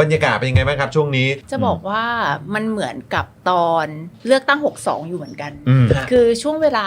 บรรยากาศเป็นยังไงบ้างครับช่วงนี้ จะบอกว่ามันเหมือนกับตอนเลือกตั้ง 62 อยู่เหมือนกัน อืมฮะคือช่วงเวลา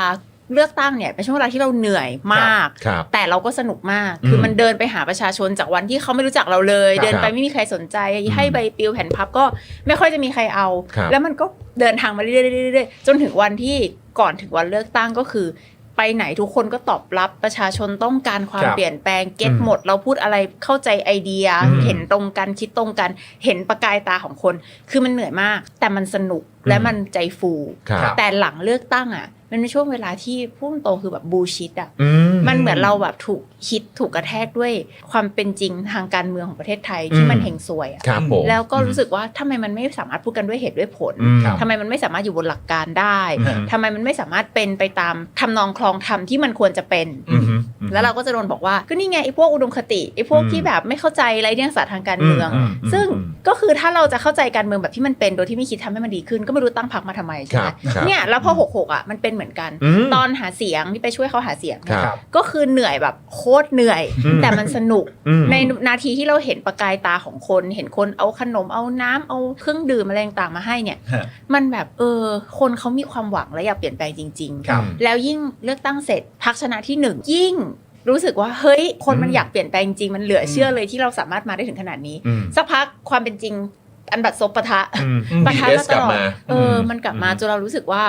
เลือกตั้งเนี่ยเป็นช่วงเวลาที่เราเหนื่อยมาก ครับ แต่เราก็สนุกมาก คืออมมันเดินไปหาประชาชนจากวันที่เขาไม่รู้จักเราเลย ครับเดินไปไม่มีใครสนใจ ให้ใบปลิวแผ่นพับก็ไม่ค่อยจะมีใครเอา ครับ แล้วมันก็เดินทางมาเรื่อยๆเรื่อยๆจนถึงวันที่ก่อนถึงวันเลือกตั้งก็คือ ไปไหนทุกคนก็ตอบรับประชาชนต้องการความครับเปลี่ยนแปลงเก็ตอืมหมด เราพูดอะไรเข้าใจไอเดีย อืมเห็นตรงกันคิดตรงกัน เห็นประกายตาของคน คือมันเหนื่อยมาก แต่มันสนุกและมันใจฟู ครับ แต่หลังเลือกตั้งอะ มันเป็นช่วงเวลาที่พุ่งตรงคือแบบบูชิดอะอืมมันเหมือนเราแบบถูกคิดถูกกระแทกด้วยความเป็นจริงทางการเมืองของประเทศไทยที่อืมมันเฮงซวยอะครับผมแล้วก็รู้สึกว่าทำไมมันไม่สามารถพูดกันด้วยเหตุด้วยผลอืมครับทำไมมันไม่สามารถอยู่บนหลักการได้อืมทำไมมันไม่สามารถเป็นไปตามทำนองคลองธรรมที่มันควรจะเป็นอืมอืมแล้วเราก็จะโดนบอกว่าก็นี่ไงไอ้พวกอุดมคติไอ้พวกอืมที่แบบไม่เข้าใจไรเดียงศาสตร์ทางการเมืองอืมอืมซึ่งอืม ก็คือถ้าเราจะเข้าใจการเมืองแบบที่มันเป็นโดยที่ไม่คิดทำให้มันดีขึ้น ก็ไม่รู้ตั้งพรรคมาทำไมใช่ไหมครับครับเนี่ยแล้วพอหกหกอะมันเป็นเหมือนกันอืมตอนหาเสียงที่ไปช่วยเขาหาเสียงเนี่ยครับก็คือเหนื่อยแบบโคตรเหนื่อยอืมแต่มันสนุกอืมในนาทีที่เราเห็นประกายตาของคน เห็นคนเอาขนมเอาน้ำเอาเครื่องดื่มอะไรต่างๆมาให้เนี่ยฮะมันแบบเออคนเขามีความหวังและอยากเปลี่ยนแปลงจริงครับๆแล้วยิ่งเลือกตั้งเสร็จพักชนะที่หนึ่งยิ่ง รู้สึกว่าเฮ้ย คนมันอืมอยากเปลี่ยนแปลงจริงมันเหลือเชื่อเลยที่เราสามารถมาได้ถึงขนาดนี้อืมสักพักความเป็นจริงอันบัตรซบปะทะอืมอืมปะทะ BS มาตลอดกลับมาเอออมมันกลับมาอืมจนเรารู้สึกว่า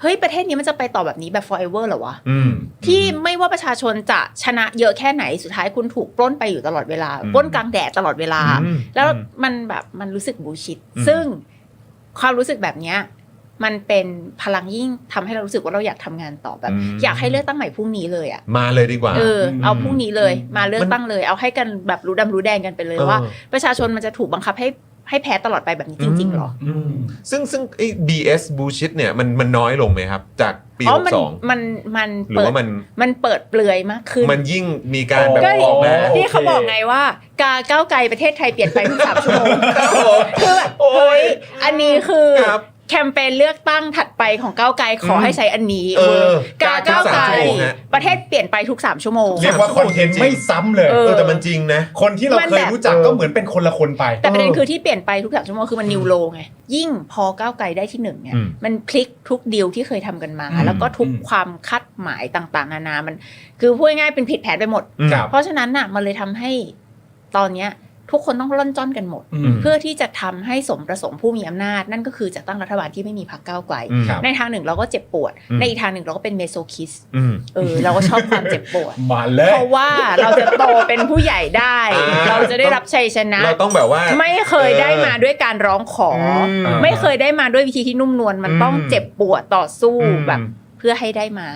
เฮ้ย ประเทศนี้มันจะไปต่อแบบนี้แบบ forever เหรอวะอืมที่ไม่ว่าประชาชนจะชนะเยอะแค่ไหนสุดท้ายคุณถูกปล้นไปอยู่ตลอดเวลาอืมปล้นกลางแดดตลอดเวลาอืมแล้วอืมมันแบบมันรู้สึกบูชิดอืมซึ่งความรู้สึกแบบเนี้ย มันเป็นพลังยิ่งทำให้เรารู้สึกว่าเราอยากทำงานต่อแบบอืมอยากให้เลือกตั้งใหม่พรุ่งนี้เลยอะมาเลยดีกว่าเออเอาอืมพรุ่งนี้เลย มาเลือกตั้งเลย เอาให้กันแบบรู้ดำรู้แดงกันไปเลยเออว่า ประชาชนมันจะถูกบังคับให้ให้แพ้ตลอดไปแบบนี้จริงๆหรออืมซึ่งซึ่งไอ้ BS bullshit เนี่ยมันมันน้อยลงไหมครับ จากปีอ๋อหกมันสองมันมันหรือเปิดว่ามันมันเปิดเปลือยมากขึ้น มันยิ่งมีการแบบก็ออกมาที่เขาโอเคบอกไงว่า กาก้าวไกลประเทศไทยเปลี่ยนไปทุกสามชั่วโมงครับผมคือแบบโอ้ยเฮ้ยอันนี้คือครับ แคมเปญเลือกตั้งถัดไปของก้าวไกลขอให้ใช้อันนี้เออกาก้าวไกลทุกสามชั่วโมงฮะประเทศเปลี่ยนไปทุกสามชั่วโมงเรียกว่าคอนเทนต์ไม่ซ้ำเลยเอเออแต่มันจริงนะ คนที่เรามันเคยแบบรู้จักก็เหมือนเป็นคนละคนไป แต่ประเด็นคือที่เปลี่ยนไปทุกสามชั่วโมงคือมันนิวโลไงยิ่งพอก้าวไกลได้ที่หนึ่งเนี่ยอืมมันพลิกทุกดีลที่เคยทำกันมาอืมแล้วก็ทุกอืมความคาดหมายต่างๆ นานามัน คือพูดง่ายๆเป็นผิดแผนไปหมดอืมครับเพราะฉะนั้นน่ะมันเลยทำให้ตอนเนี้ย ทุกคนต้องร่อนจ้อนกันหมดอืมเพื่อที่จะทำให้สมประสงค์ผู้มีอำนาจ นั่นก็คือจะตั้งรัฐบาลที่ไม่มีพรรคก้าวไกลอืมครับในทางหนึ่งเราก็เจ็บปวดอืมในอีกทางหนึ่งเราก็เป็นเมโซคิสอืมเออเราก็ชอบความเจ็บปวดมาเลยเพราะว่าเราจะโตเป็นผู้ใหญ่ได้อ่าเราจะได้รับชัยชนะเราต้องแบบว่า ไม่เคยได้มาด้วยการร้องขออมไม่เคยได้มาด้วยวิธีที่นุ่มนวลมันต้องอืมเจ็บปวดต่อสู้อืมแบบเพื่อให้ได้มา